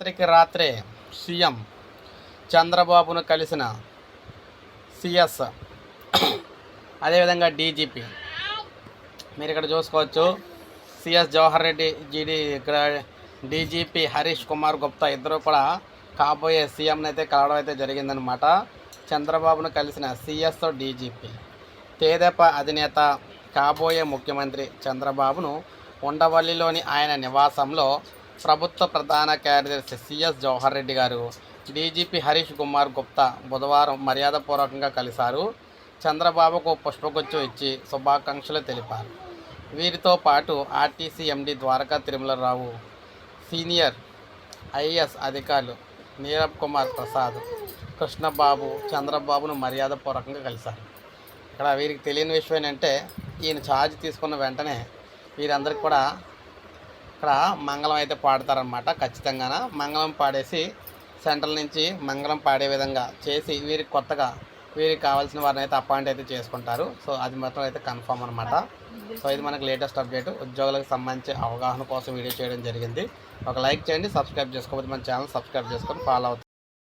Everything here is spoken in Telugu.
రాత్రికి రాత్రే సీఎం చంద్రబాబును కలిసిన సిఎస్ అదేవిధంగా డీజీపీ. మీరు ఇక్కడ చూసుకోవచ్చు సిఎస్ జవహర్ రెడ్డి జీడీ ఇక్కడ డీజీపీ హరీష్ కుమార్ గుప్తా ఇద్దరు కూడా కాబోయే సీఎంని అయితే కలవడం అయితే జరిగిందనమాట చంద్రబాబును కలిసిన సిఎస్ డీజీపీ. తేదప అధినేత కాబోయే ముఖ్యమంత్రి చంద్రబాబును ఉండవల్లిలోని ఆయన నివాసంలో ప్రభుత్వ ప్రధాన కార్యదర్శి సిఎస్ జవహర్ రెడ్డి గారు డీజీపీ హరీష్ కుమార్ గుప్తా బుధవారం మర్యాదపూర్వకంగా కలిశారు. చంద్రబాబుకు పుష్పగుచ్చం ఇచ్చి శుభాకాంక్షలు తెలిపారు. వీరితో పాటు RTC MD Dwaraka Tirumala Rao senior IAS అధికారులు నీరబ్ కుమార్ ప్రసాద్ కృష్ణబాబు చంద్రబాబును మర్యాదపూర్వకంగా కలిశారు. ఇక్కడ వీరికి తెలియని విషయం ఏంటంటే ఈయన ఛార్జ్ తీసుకున్న వెంటనే వీరందరికీ కూడా ఇక్కడ మంగళం అయితే పాడతారనమాట ఖచ్చితంగాన? మంగళం పాడేసి సెంట్రల్ నుంచి మంగళం పాడే విధంగా చేసి వీరికి కొత్తగా వీరికి కావాల్సిన వారిని అయితే అపాయింట్ అయితే చేసుకుంటారు. సో అది మాత్రం అయితే కన్ఫామ్ అనమాట సో ఇది మనకు లేటెస్ట్ అప్డేట్. ఉద్యోగులకు సంబంధించి అవగాహన కోసం వీడియో చేయడం జరిగింది. ఒక లైక్ చేయండి సబ్స్క్రైబ్ చేసుకోకపోతే మన ఛానల్ సబ్స్క్రైబ్ చేసుకొని ఫాలో అవుతుంది